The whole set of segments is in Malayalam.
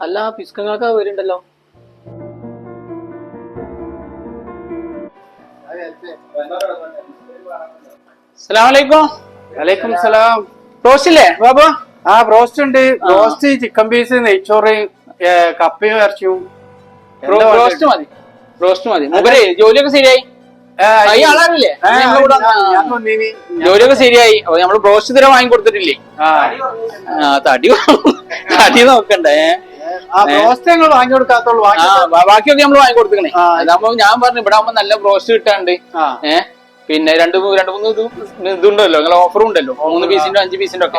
അല്ല പിസ്കങ്ങൾക്ക് വരുണ്ടല്ലോ സലാമലൈക്കും. വലൈക്കും സലാം. റോസ്റ്റ് ഇല്ലേ ബാബു? ആ റോസ്റ്റ് ഉണ്ട്. റോസ്റ്റ് ചിക്കൻ പീസ് നെയ്ച്ചോറ് കപ്പയും ഇറച്ചിയും. റോസ്റ്റ് മതി. റോസ്റ്റ് മതി. മുമ്പേ ജോലിയൊക്കെ ശരിയായി? ആ, ആ, ആ, ജോലിയൊക്കെ ശരിയായി. അപ്പൊ നമ്മൾ ബ്രോസ്റ്റ് തരം വാങ്ങി കൊടുത്തിട്ടില്ലേ ആ. ആ തടി തടി നോക്കണ്ടേ? ബാക്കിയൊക്കെ നമ്മൾ വാങ്ങി കൊടുത്തേ. അതാകുമ്പോ ഞാൻ പറഞ്ഞു ഇവിടെ ആകുമ്പോ നല്ല ബ്രോസ്റ്റ് കിട്ടാണ്ട്. ഏഹ് പിന്നെ രണ്ട് രണ്ട് മൂന്ന് ഇത് ഇതുണ്ടല്ലോ നിങ്ങളെ ഓഫറും ഉണ്ടല്ലോ. മൂന്ന് പീസിന്റെ അഞ്ച് പീസിന്റെ ഒക്കെ.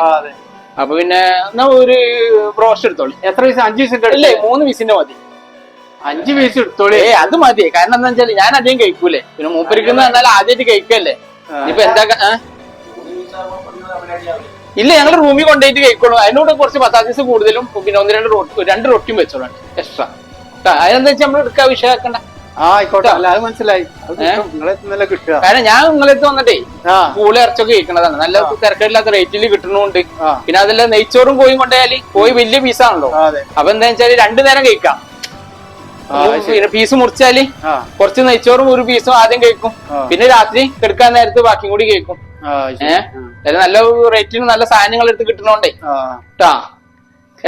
അപ്പൊ പിന്നെ എന്നാ ഒരു ബ്രോസ്റ്റ് എടുത്തോളി. എത്ര പീസ് അഞ്ച് പീസിന്റെ ഇല്ലേ മൂന്ന് പീസിന്റെ മതി. അഞ്ച് പീസ് എടുത്തോളി. ഏ അത് മതി. കാരണം എന്താ വെച്ചാൽ ഞാൻ അധികം കഴിക്കൂലേ. പിന്നെ മൂപ്പരിക്കുന്ന എന്നാൽ ആദ്യമായിട്ട് കഴിക്കല്ലേ. ഇപ്പൊ എന്താ? ഇല്ല ഞങ്ങൾ റൂമിൽ കൊണ്ടുപോയിട്ട് കഴിക്കോളൂ അതിനോട് കുറച്ച് മസാജസ് കൂടുതലും പിന്നെ ഒന്ന് രണ്ട് റൊട്ടി രണ്ട് റൊട്ടിയും വെച്ചോളാം. എക്സ്ട്രാ അതിനെന്താ വെച്ചാൽ നമ്മൾ എടുക്കാൻ വിഷയമാക്കണ്ട. ആയിക്കോട്ടെ. അല്ല അത് മനസ്സിലായി. നിങ്ങളെ കിട്ടുക. കാരണം ഞാൻ നിങ്ങളടുത്ത് വന്നിട്ടേ പൂളി ഇറച്ചൊക്കെ കഴിക്കണതാണ്. നല്ല തിരക്കില്ലാത്ത റേറ്റിൽ കിട്ടണമുണ്ട് പിന്നെ അതെല്ലാം നെയ്ച്ചോറും കോയും കൊണ്ടുപോയാൽ കോയി വലിയ പീസാണല്ലോ അപ്പൊ എന്താ വെച്ചാൽ രണ്ടു നേരം കഴിക്കാം. പിന്നെ പീസ് മുറിച്ചാൽ കുറച്ച് നെയ്ച്ചോറും ഒരു പീസും ആദ്യം കഴിക്കും. പിന്നെ രാത്രി കിടക്കാൻ നേരത്ത് ബാക്കിയും കൂടി കഴിക്കും. ഏഹ് നല്ല റേറ്റിന് നല്ല സാധനങ്ങൾ എടുത്ത് കിട്ടണോണ്ടേ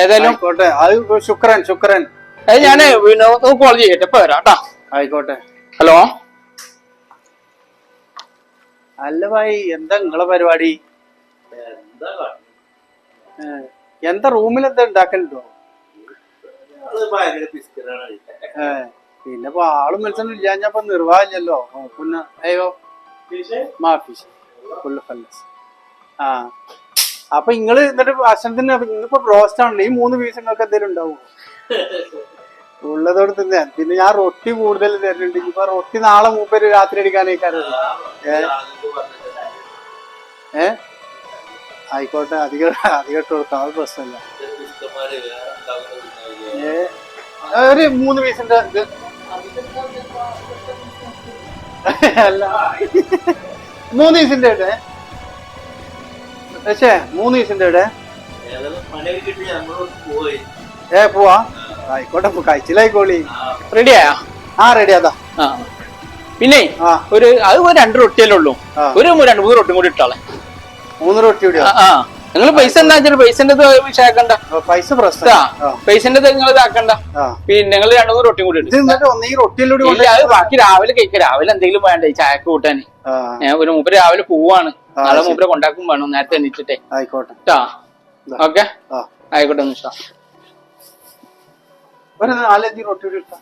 ഏതായാലും ആയിക്കോട്ടെ. അത് ശുക്രൻ ശുക്രൻ. അത് ഞാൻ വിനോദ് കോൾ ചെയ്യട്ടെ. ഇപ്പൊ വരാം കേട്ടാ ആയിക്കോട്ടെ. ഹലോ? അല്ല ഭായി എന്താ നിങ്ങളെ പരിപാടി? എന്താ റൂമിൽ എന്താ ഉണ്ടാക്കലുണ്ടോ പിന്നെ ഇപ്പൊ ആളും മത്സരം ഇല്ലാഞ്ഞപ്പോ നിർവാഹമില്ലല്ലോ. ഓ, പിന്നെ അയ്യോ. മാഫീസ് ഫുള്ള് ഫല്ലസ് ആ. അപ്പൊ നിങ്ങൾ എന്നിട്ട് ഭക്ഷണത്തിന് ഇന്നിപ്പോ ബ്രോസ്റ്റ് ആണല്ലോ. ഈ മൂന്ന് പീസ് നിങ്ങൾക്ക് എന്തെങ്കിലും ഉണ്ടാവും? ഉള്ളതോട് തന്നെ. പിന്നെ ഞാൻ റൊട്ടി കൂടുതൽ തരുന്നുണ്ട്. ഇപ്പൊ റൊട്ടി നാളെ മൂപ്പര് രാത്രി അടിക്കാനേക്കാരം ഏ? ആയിക്കോട്ടെ. അധികം അധികം ഇട്ട് കൊടുക്കാം. അത് പ്രശ്നമില്ല. ഏ? ഒരു മൂന്ന് പീസിന്റെ ഇത്. അല്ല. മൂന്ന് പീസിന്റെ ഇടേ പക്ഷേ മൂന്ന് പീസിന്റെ ഇടേ ഏ പോവാ? ആയിക്കോട്ടെ പോ, കഴിച്ചിലായിക്കോളി റെഡിയാ ആ റെഡി അതാ ആ. പിന്നെ ഒരു അത് രണ്ട് റൊട്ടിയല്ലേ ഉള്ളൂ. ഒരു രണ്ട് മൂന്ന് റൊട്ടിയും കൂടി ഇട്ടാളെ. മൂന്ന് റൊട്ടി കൂടിയോ ആ, ആ. നിങ്ങൾ പൈസ എന്താ വെച്ചാൽ പൈസന്റെ വിഷയാക്കണ്ട. പൈസ. പൈസന്റെ നിങ്ങൾ ഇതാക്കണ്ട. പിന്നെ നിങ്ങൾ രണ്ടു മൂന്ന് റൊട്ടിയും കൂടി ഇല്ല അത് ബാക്കി രാവിലെ കഴിക്കുക രാവിലെ എന്തെങ്കിലും വേണ്ട ഈ ചായക്ക് കൂട്ടാൻ ഞാൻ ഒരു മൂപ്പര് രാവിലെ പോവാണ്. നാളെ മൂപ്പര് കൊണ്ടാക്കും വേണം. നേരത്തെ എണീറ്റിട്ടേ. ആയിക്കോട്ടെ. ഓക്കെ? ആയിക്കോട്ടെ നിമിഷം. ഒരു നാലഞ്ച് റൊട്ടി കൂടി ഇട്ടാ?